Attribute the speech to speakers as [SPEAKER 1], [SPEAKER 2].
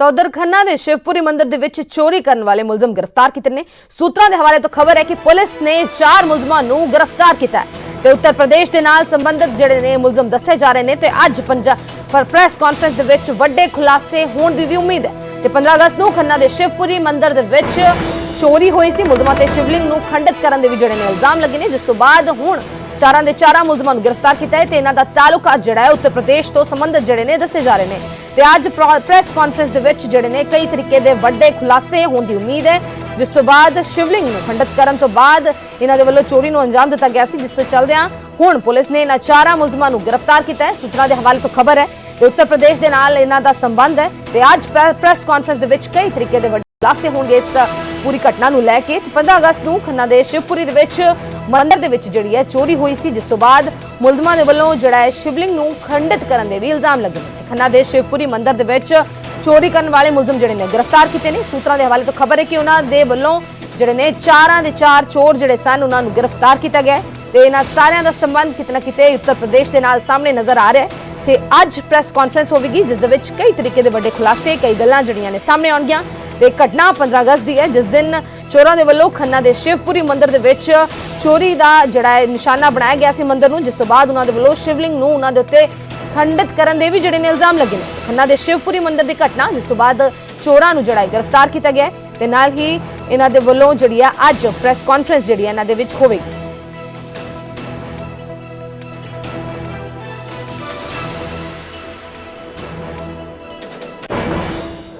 [SPEAKER 1] ਤਾਂ ਉਧਰ ਖੰਨਾ ਦੇ ਸ਼ਿਵਪੁਰੀ ਮੰਦਿਰ ਦੇ ਵਿੱਚ ਚੋਰੀ ਕਰਨ ਵਾਲੇ ਮੁਲਜ਼ਮ ਗ੍ਰਿਫਤਾਰ ਕੀਤੇ ਨੇ। ਸੂਤਰਾਂ ਦੇ ਹਵਾਲੇ ਤੋਂ ਖਬਰ ਹੈ ਕਿ ਪੁਲਿਸ ਨੇ ਚਾਰ ਮੁਲਜ਼ਮਾਂ ਨੂੰ ਗ੍ਰਿਫਤਾਰ ਕੀਤਾ ਤੇ ਉੱਤਰ ਪ੍ਰਦੇਸ਼ ਦੇ ਨਾਲ ਸੰਬੰਧਿਤ ਜਿਹੜੇ ਨੇ ਮੁਲਜ਼ਮ ਦੱਸੇ ਜਾ ਰਹੇ ਨੇ ਤੇ ਅੱਜ ਪੰਜਾਬ ਪਰ ਪ੍ਰੈਸ ਕਾਨਫਰੰਸ ਦੇ ਵਿੱਚ ਵੱਡੇ ਖੁਲਾਸੇ ਹੋਣ ਦੀ ਵੀ ਉਮੀਦ ਹੈ। ਤੇ 15 ਅਗਸਤ ਨੂੰ ਖੰਨਾ ਦੇ ਸ਼ਿਵਪੁਰੀ ਮੰਦਿਰ ਦੇ ਵਿੱਚ ਚੋਰੀ ਹੋਈ ਸੀ। ਮੁਲਜ਼ਮਾਂ ਤੇ ਸ਼ਿਵਲਿੰਗ ਨੂੰ ਖੰਡਿਤ ਕਰਨ ਦੇ ਵੀ ਜਿਹੜੇ ਨੇ ਇਲਜ਼ਾਮ ਲੱਗੇ ਨੇ। ਜਿਸ ਤੋਂ ਬਾਅਦ ਹੁਣ ਚਾਰਾਂ ਦੇ ਚਾਰਾਂ ਮੁਲਜ਼ਮਾਂ ਨੂੰ ਗ੍ਰਿਫਤਾਰ ਕੀਤਾ ਹੈ ਤੇ ਇਹਨਾਂ ਦਾ ਤਾਲੁਕਾ ਜਿਹੜਾ ਹੈ ਉੱਤਰ ਪ੍ਰਦੇਸ਼ ਤੋਂ ਸੰਬੰਧਿਤ ਜਿਹੜੇ ਨੇ ਦੱਸੇ ਜਾ ਰਹੇ ਨੇ। ਤੇ ਅੱਜ ਪ੍ਰੈਸ ਕਾਨਫਰੰਸ ਦੇ ਵਿੱਚ ਜਿਹੜੇ ਨੇ ਕਈ ਤਰੀਕੇ ਦੇ ਵੱਡੇ ਖੁਲਾਸੇ ਹੋਣ ਦੀ ਉਮੀਦ ਹੈ, ਜਿਸ ਤੋਂ ਬਾਅਦ ਸ਼ਿਵਲਿੰਗ ਨੂੰ ਖੰਡਿਤ ਕਰਨ ਤੋਂ ਬਾਅਦ ਇਹਨਾਂ ਦੇ ਵੱਲੋਂ ਚੋਰੀ ਨੂੰ ਅੰਜਾਮ ਦਿੱਤਾ ਗਿਆ ਸੀ, ਜਿਸ ਤੋਂ ਚੱਲਦਿਆਂ ਹੁਣ ਪੁਲਿਸ ਨੇ ਇਹਨਾਂ ਚਾਰਾਂ ਮੁਲਜ਼ਮਾਂ ਨੂੰ ਗ੍ਰਿਫਤਾਰ ਕੀਤਾ ਹੈ। ਸੂਚਨਾ ਦੇ ਹਵਾਲੇ ਤੋਂ ਖਬਰ ਹੈ ਤੇ ਉੱਤਰ ਪ੍ਰਦੇਸ਼ ਦੇ ਨਾਲ ਇਹਨਾਂ ਦਾ ਸੰਬੰਧ ਹੈ ਤੇ ਅੱਜ ਪ੍ਰੈਸ ਕਾਨਫਰੰਸ ਦੇ ਵਿੱਚ ਕਈ ਤਰੀਕੇ ਦੇ ਵੱਡੇ ਖੁਲਾਸੇ ਹੋਣਗੇ ਇਸ ਪੂਰੀ ਘਟਨਾ ਨੂੰ ਲੈ ਕੇ। ਤੇ 15 ਅਗਸਤ ਨੂੰ ਖੰਨਾ ਦੇ ਸ਼ਿਵਪੁਰੀ ਦੇ ਵਿੱਚ ਮੰਦਰ ਦੇ ਵਿੱਚ ਜਿਹੜੀ ਹੈ ਚੋਰੀ ਹੋਈ ਸੀ, ਜਿਸ ਤੋਂ ਬਾਅਦ ਮੁਲਜ਼ਮਾਂ ਦੇ ਵੱਲੋਂ ਜਿਹੜਾ ਹੈ ਸ਼ਿਵਲਿੰਗ ਨੂੰ ਖੰਡਿਤ ਕਰਨ ਦੇ ਵੀ ਇਲਜ਼ਾਮ ਲੱਗੇ ਨੇ। ਖੰਨਾ ਦੇ ਸ਼ਿਵਪੁਰੀ ਮੰਦਰ ਦੇ ਵਿੱਚ ਚੋਰੀ ਕਰਨ ਵਾਲੇ ਮੁਲਜ਼ਮ ਜਿਹੜੇ ਨੇ ਗ੍ਰਿਫਤਾਰ ਕੀਤੇ ਨੇ। ਸੂਤਰਾਂ ਦੇ ਹਵਾਲੇ ਤੋਂ ਖਬਰ ਹੈ ਕਿ ਉਹਨਾਂ ਦੇ ਵੱਲੋਂ ਜਿਹੜੇ ਨੇ ਚਾਰਾਂ ਦੇ ਚਾਰ ਚੋਰ ਜਿਹੜੇ ਸਨ, ਉਹਨਾਂ ਨੂੰ ਗ੍ਰਿਫਤਾਰ ਕੀਤਾ ਗਿਆ ਤੇ ਇਹਨਾਂ ਸਾਰਿਆਂ ਦਾ ਸੰਬੰਧ ਕਿਤਨਾ ਕਿਤੇ ਉੱਤਰ ਪ੍ਰਦੇਸ਼ ਦੇ ਨਾਲ ਸਾਹਮਣੇ ਨਜ਼ਰ ਆ ਰਿਹਾ ਹੈ ਤੇ ਅੱਜ ਪ੍ਰੈਸ ਕਾਨਫਰੰਸ ਹੋਵੇਗੀ, ਜਿਸ ਦੇ ਵਿੱਚ ਕਈ ਤਰੀਕੇ ਦੇ ਵੱਡੇ ਖੁਲਾਸੇ, ਕਈ ਗੱਲਾਂ ਜਿਹੜੀਆਂ ਨੇ ਸਾਹਮਣੇ ਆਉਣਗੀਆਂ। ਤੇ ਘਟਨਾ 15 ਅਗਸਤ ਦੀ ਹੈ, ਜਿਸ ਦਿਨ ਚੋਰਾਂ ਦੇ ਵੱਲੋਂ ਖੰਨਾ ਦੇ ਸ਼ਿਵਪੁਰੀ ਮੰਦਿਰ ਦੇ ਵਿੱਚ ਚੋਰੀ ਦਾ ਜਿਹੜਾ ਹੈ ਨਿਸ਼ਾਨਾ ਬਣਾਇਆ ਗਿਆ ਸੀ ਮੰਦਿਰ ਨੂੰ, ਜਿਸ ਤੋਂ ਬਾਅਦ ਉਹਨਾਂ ਦੇ ਵੱਲੋਂ ਸ਼ਿਵਲਿੰਗ ਨੂੰ ਉਹਨਾਂ ਦੇ ਉੱਤੇ ਖੰਡਿਤ ਕਰਨ ਦੇ ਵੀ ਜਿਹੜੇ ਨੇ ਇਲਜ਼ਾਮ ਲੱਗੇ ਨੇ। ਖੰਨਾ ਦੇ ਸ਼ਿਵਪੁਰੀ ਮੰਦਿਰ ਦੀ ਘਟਨਾ, ਜਿਸ ਤੋਂ ਬਾਅਦ ਚੋਰਾਂ ਨੂੰ ਜਿਹੜਾ ਗ੍ਰਿਫਤਾਰ ਕੀਤਾ ਗਿਆ ਹੈ ਤੇ ਨਾਲ ਹੀ ਇਹਨਾਂ ਦੇ ਵੱਲੋਂ ਜਿਹੜੀ ਹੈ ਅੱਜ ਪ੍ਰੈਸ ਕਾਨਫਰੰਸ ਜਿਹੜੀ ਹੈ ਇਹਨਾਂ ਦੇ ਵਿੱਚ ਹੋਵੇਗੀ।